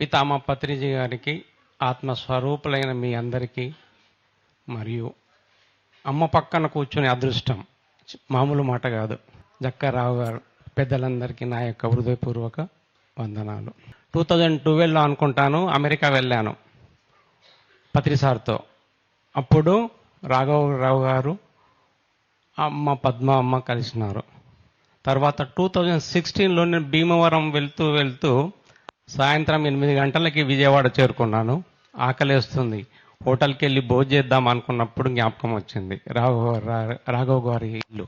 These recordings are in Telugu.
పితామ పత్రిజీ గారికి ఆత్మస్వరూపులైన మీ అందరికీ మరియు అమ్మ పక్కన కూర్చునే అదృష్టం మామూలు మాట కాదు. జక్కారావు గారు పెద్దలందరికీ నా యొక్క హృదయపూర్వక వందనాలు. టూ థౌజండ్ ట్వెల్వ్లో అనుకుంటాను అమెరికా వెళ్ళాను పత్రిసార్తో అప్పుడు అప్పుడు రాఘవరావు గారు అమ్మ పద్మ అమ్మ కలిసినారు. తర్వాత టూ థౌజండ్ సిక్స్టీన్లో నేను భీమవరం వెళ్తూ వెళ్తూ సాయంత్రం ఎనిమిది గంటలకి విజయవాడ చేరుకున్నాను. ఆకలేస్తుంది. హోటల్కి వెళ్ళి భోజనం చేద్దాం అనుకున్నప్పుడు జ్ఞాపకం వచ్చింది. రాఘవ రా- రాఘవ్ గారి ఇల్లు.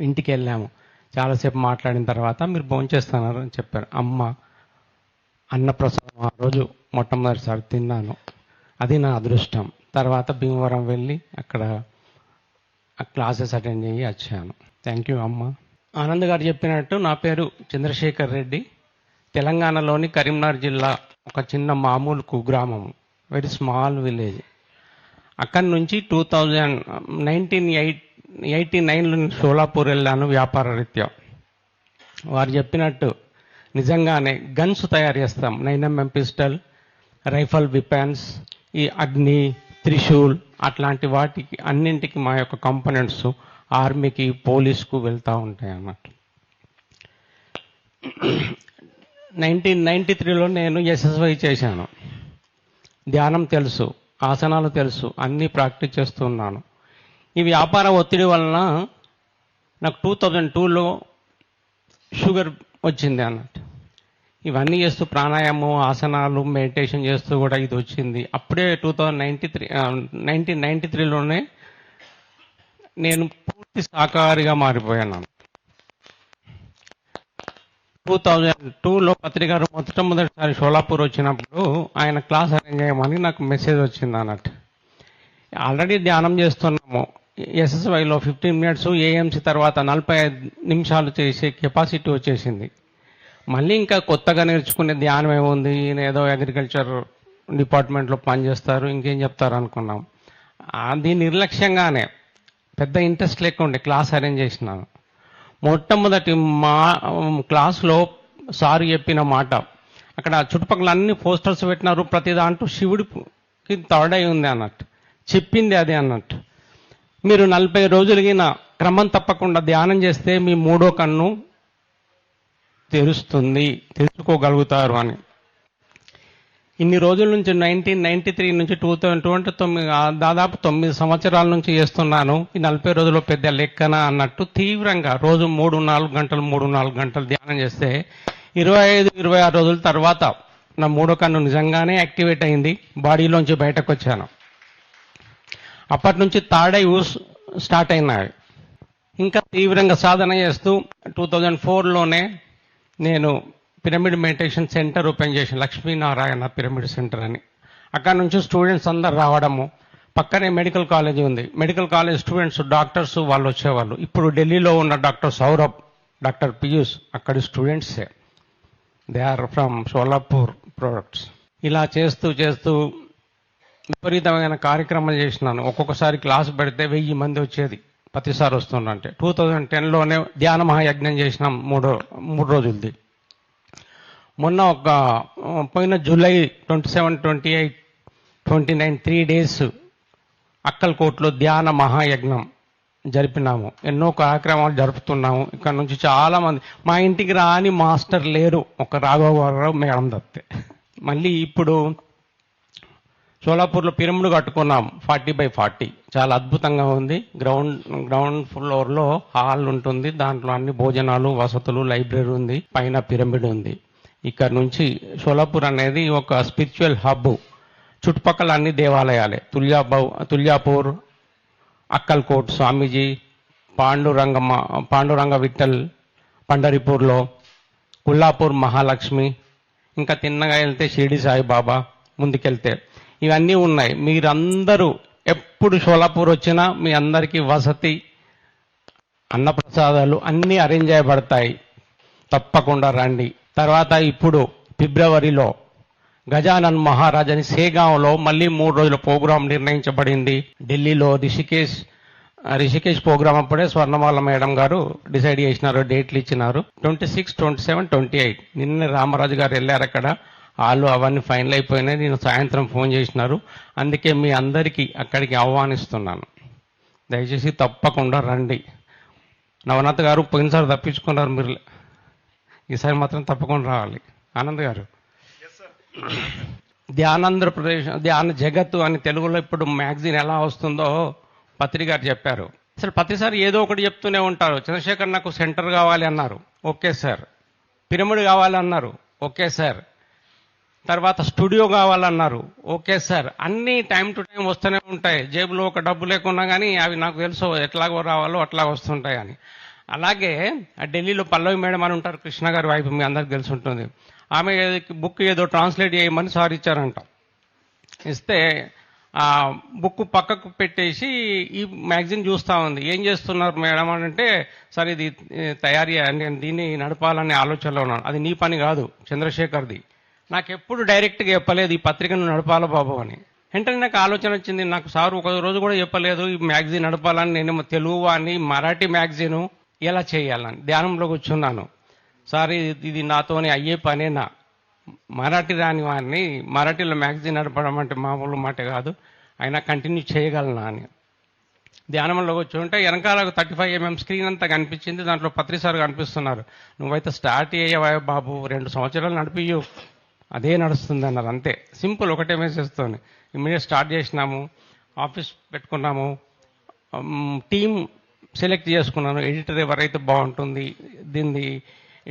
ఇంటికి వెళ్ళాము. చాలాసేపు మాట్లాడిన తర్వాత మీరు భోజనం చేస్తున్నారు అని చెప్పారు. అమ్మ అన్నప్రసాదం ఆ రోజు మొట్టమొదటిసారి తిన్నాను. అది నా అదృష్టం. తర్వాత భీమవరం వెళ్ళి అక్కడ క్లాసెస్ అటెండ్ అయ్యి వచ్చాను. థ్యాంక్ యూ అమ్మ. ఆనంద్ గారు చెప్పినట్టు నా పేరు చంద్రశేఖర్ రెడ్డి. తెలంగాణలోని కరీంనగర్ జిల్లా ఒక చిన్న మామూలు కుగ్రామం వెరీ స్మాల్ విలేజ్ అక్కడి నుంచి two thousand nineteen eight eighty నైన్లో సోలాపూర్ వెళ్ళాను వ్యాపార రీత్యా. వారు చెప్పినట్టు నిజంగానే గన్స్ తయారు చేస్తాం. Nine MM pistol rifle weapons ఈ అగ్ని త్రిశూల్ అట్లాంటి వాటికి అన్నింటికి మా యొక్క కంపోనెంట్స్ ఆర్మీకి పోలీస్కు వెళ్తూ ఉంటాయి అన్నట్టు నైన్టీన్ నైన్టీ త్రీలో నేను ఎస్ఎస్వై చేశాను. ధ్యానం తెలుసు ఆసనాలు తెలుసు అన్నీ ప్రాక్టీస్ చేస్తున్నాను ఈ వ్యాపార ఒత్తిడి వలన నాకు టూ థౌజండ్ టూలో షుగర్ వచ్చింది అన్నట్టు. ఇవన్నీ చేస్తూ ప్రాణాయామం ఆసనాలు మెడిటేషన్ చేస్తూ కూడా ఇది వచ్చింది. అప్పుడే two thousand ninety three nineteen ninety త్రీలోనే నేను పూర్తి సాకారిగా మారిపోయాను. టూ థౌజండ్ టూలో పత్రిక గారు మొట్టమొదటిసారి షోలాపూర్ వచ్చినప్పుడు ఆయన క్లాస్ అరేంజ్ చేయమని నాకు మెసేజ్ వచ్చింది అన్నట్టు. ఆల్రెడీ ధ్యానం చేస్తున్నాము. ఎస్ఎస్వైలో ఫిఫ్టీన్ మినిట్స్ ఏఎంసీ తర్వాత నలభై ఐదు నిమిషాలు చేసే కెపాసిటీ వచ్చేసింది. మళ్ళీ ఇంకా కొత్తగా నేర్చుకునే ధ్యానం ఏముంది? ఈయన ఏదో అగ్రికల్చర్ డిపార్ట్మెంట్లో పనిచేస్తారు ఇంకేం చెప్తారు అనుకున్నాం. అది నిర్లక్ష్యంగానే పెద్ద ఇంట్రెస్ట్ లేకుండా క్లాస్ అరేంజ్ చేసినాను. మొట్టమొదటి మా క్లాస్లో సార్ చెప్పిన మాట. అక్కడ చుట్టుపక్కల అన్ని పోస్టర్స్ పెట్టినారు. ప్రతి దాంట్లో శివుడికి తొడై ఉంది అన్నట్టు. చెప్పింది అది అన్నట్టు. మీరు నలభై రోజులకి క్రమం తప్పకుండా ధ్యానం చేస్తే మీ మూడో కన్ను తెరుస్తుంది. తెలుసుకోగలుగుతారు అని. ఇన్ని రోజుల నుంచి నైన్టీన్ నైన్టీ త్రీ నుంచి టూ థౌజండ్ ట్వంటీ తొమ్మిది దాదాపు తొమ్మిది సంవత్సరాల నుంచి చేస్తున్నాను. ఈ నలభై రోజుల్లో పెద్ద లెక్కన అన్నట్టు తీవ్రంగా రోజు మూడు నాలుగు గంటలు మూడు నాలుగు గంటలు ధ్యానం చేస్తే ఇరవై ఐదు ఇరవై ఆరు రోజుల తర్వాత నా మూడో కన్ను నిజంగానే యాక్టివేట్ అయింది. బాడీలోంచి బయటకు వచ్చాను అప్పటి నుంచి థర్డ్ ఐ యూస్ స్టార్ట్ అయినాయి. ఇంకా తీవ్రంగా సాధన చేస్తూ టూ థౌజండ్ ఫోర్లోనే నేను పిరమిడ్ మెడిటేషన్ సెంటర్ ఓపెన్ చేశాను లక్ష్మీనారాయణ పిరమిడ్ సెంటర్ అని. అక్కడ నుంచి స్టూడెంట్స్ అందరు రావడము. పక్కనే మెడికల్ కాలేజ్ ఉంది. మెడికల్ కాలేజ్ స్టూడెంట్స్ డాక్టర్స్ వాళ్ళు వచ్చేవాళ్ళు. ఇప్పుడు ఢిల్లీలో ఉన్న డాక్టర్ సౌరభ్ డాక్టర్ పీయూష్ అక్కడి స్టూడెంట్సే. They are from Solapur products ఇలా చేస్తూ చేస్తూ విపరీతమైన కార్యక్రమాలు చేసినాను. ఒక్కొక్కసారి క్లాస్ పెడితే వెయ్యి మంది వచ్చేది. ప్రతిసారి వస్తుందంటే టూ థౌజండ్ టెన్లోనే ధ్యాన మహాయజ్ఞం చేసినాం మూడో మూడు రోజులది. మొన్న ఒక పోయిన July twenty seven twenty eight twenty nine three days అక్కల్కోట్లో ధ్యాన మహాయజ్ఞం జరిపినాము. ఎన్నో కార్యక్రమాలు జరుపుతున్నాము. ఇక్కడ నుంచి చాలామంది మా ఇంటికి రాని మాస్టర్ లేరు ఒక రాఘవరావు మేడం దత్తే మళ్ళీ ఇప్పుడు సోలాపూర్లో పిరమిడ్ కట్టుకున్నాం ఫార్టీ బై ఫార్టీ. చాలా అద్భుతంగా ఉంది. గ్రౌండ్ గ్రౌండ్ ఫ్లోర్లో హాల్ ఉంటుంది. దాంట్లో అన్ని భోజనాలు వసతులు లైబ్రరీ ఉంది. పైన పిరమిడ్ ఉంది. ఇక్కడ నుంచి సోలాపూర్ అనేది ఒక స్పిరిచువల్ హబ్ చుట్టుపక్కల అన్ని దేవాలయాలే. తుల్యాబౌ తుల్యాపూర్ అక్కల్కోట్ స్వామీజీ పాండురంగమ్మ పాండురంగ విఠల్ పండరిపూర్లో కుల్లాపూర్ మహాలక్ష్మి ఇంకా తిన్నగా వెళ్తే షిరిడి సాయిబాబా ముందుకెళ్తే. ఇవన్నీ ఉన్నాయి. మీరందరూ ఎప్పుడు షోలాపూర్ వచ్చినా మీ అందరికీ వసతి అన్నప్రసాదాలు అన్నీ అరేంజ్ చేయబడతాయి. తప్పకుండా రండి. తర్వాత ఇప్పుడు ఫిబ్రవరిలో గజానన్ మహారాజని సేగాంలో మళ్ళీ మూడు రోజుల ప్రోగ్రాం నిర్ణయించబడింది. ఢిల్లీలో రిషికేశ్ ఆ రిషికేశ్ ప్రోగ్రామ్ అప్పుడే స్వర్ణమాల మేడం గారు డిసైడ్ చేసినారు డేట్లు ఇచ్చినారు. Twenty six twenty seven twenty eight. నిన్న రామరాజు గారు వెళ్ళారు అక్కడ. వాళ్ళు అవన్నీ ఫైనల్ అయిపోయినాయి. నేను సాయంత్రం ఫోన్ చేసినారు. అందుకే మీ అందరికీ అక్కడికి ఆహ్వానిస్తున్నాను. దయచేసి తప్పకుండా రండి. నవనాథ్ గారు పోయినసారి తప్పించుకున్నారు మీరు. ఈసారి మాత్రం తప్పకుండా రావాలి. ఆనంద్ గారు. ధ్యానాంధ్రప్రదేశ్ ధ్యాన జగత్తు అని తెలుగులో ఇప్పుడు మ్యాగజైన్ ఎలా వస్తుందో పత్రి గారు చెప్పారు. అసలు ప్రతిసారి ఏదో ఒకటి చెప్తూనే ఉంటారు. చంద్రశేఖర్ నాకు సెంటర్ కావాలి అన్నారు. Okay sir. పిరమిడ్ కావాలి అన్నారు. Okay sir. తర్వాత స్టూడియో కావాలన్నారు ఓకే సార్. అన్ని టైం టు టైం వస్తూనే ఉంటాయి. జేబులో ఒక డబ్బు లేకున్నా కానీ అవి నాకు తెలుసు ఎట్లాగో రావాలో అట్లా వస్తుంటాయి అని అలాగే ఆ ఢిల్లీలో పల్లవి మేడం అని ఉంటారు కృష్ణ గారి వైపు మీ అందరికి తెలిసి ఉంటుంది. ఆమె బుక్ ఏదో ట్రాన్స్లేట్ చేయమని సార్ ఇచ్చారంట. ఇస్తే ఆ బుక్ పక్కకు పెట్టేసి ఈ మ్యాగజిన్ చూస్తూ ఉంది. ఏం చేస్తున్నారు మేడం అని అంటే సార్ ఇది తయారీ నేను దీన్ని నడపాలనే ఆలోచనలో ఉన్నాను. అది నీ పని కాదు చంద్రశేఖర్ది. నాకు ఎప్పుడు డైరెక్ట్గా చెప్పలేదు ఈ పత్రికను నడపాలా బాబు అని. వెంటనే నాకు ఆలోచన వచ్చింది నాకు సార్ ఒక రోజు కూడా చెప్పలేదు ఈ మ్యాగజైన్ నడపాలని నేను తెలుగు వాడిని మరాఠీ మ్యాగజైన్ ఎలా చేయాలని? ధ్యానంలో కూర్చున్నాను. సార్ ఇది- నాతోనే నాతోని అయ్యే పనేనా? మరాఠీ రాని వారిని మరాఠీలో మ్యాగజైన్ నడపడం అంటే మామూలు మాట కాదు. అయినా కంటిన్యూ చేయగలనా అని. ధ్యానంలో కూర్చుంటే వెనకాల థర్టీ ఫైవ్ ఎంఎం స్క్రీన్ అంతా కనిపించింది. దాంట్లో పత్రిసారు కనిపిస్తున్నారు. నువ్వైతే స్టార్ట్ అయ్యావా బాబు రెండు సంవత్సరాలు నడిపియు అదే నడుస్తుంది అన్నారు అంతే. సింపుల్ ఒకటే మెసేజ్తోని ఇమ్మీడియట్ స్టార్ట్ చేసినాము. ఆఫీస్ పెట్టుకున్నాము. టీం సెలెక్ట్ చేసుకున్నాను. ఎడిటర్ ఎవరైతే బాగుంటుంది దీన్ని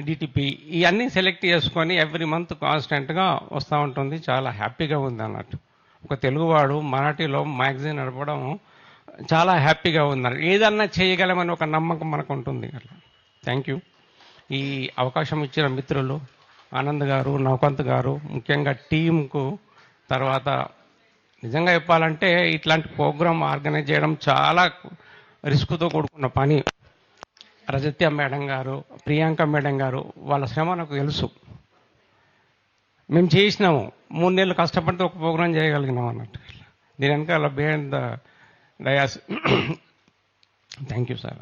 డిటిపి ఇవన్నీ సెలెక్ట్ చేసుకొని ఎవ్రీ మంత్ కాన్స్టెంట్గా వస్తూ ఉంటుంది. చాలా హ్యాపీగా ఉంది అన్నట్టు. ఒక తెలుగువాడు మరాఠీలో మ్యాగజైన్ నడపడం చాలా హ్యాపీగా ఉంది ఏదన్నా చేయగలమని ఒక నమ్మకం మనకు ఉంటుంది అట్లా. థ్యాంక్ యూ ఈ అవకాశం ఇచ్చిన మిత్రులు ఆనంద్ గారు నవకంత్ గారు ముఖ్యంగా టీంకు తర్వాత నిజంగా చెప్పాలంటే ఇట్లాంటి ప్రోగ్రామ్ ఆర్గనైజ్ చేయడం చాలా రిస్క్తో కూడుకున్న పని రజత్య మేడం గారు ప్రియాంక మేడం గారు వాళ్ళ శ్రమ నాకు తెలుసు. మేము చేసినాము. మూడు నెలలు కష్టపడితే ఒక ప్రోగ్రాం చేయగలిగినాం అన్నట్టు. దీని వెనకాల behind the dais thank you sir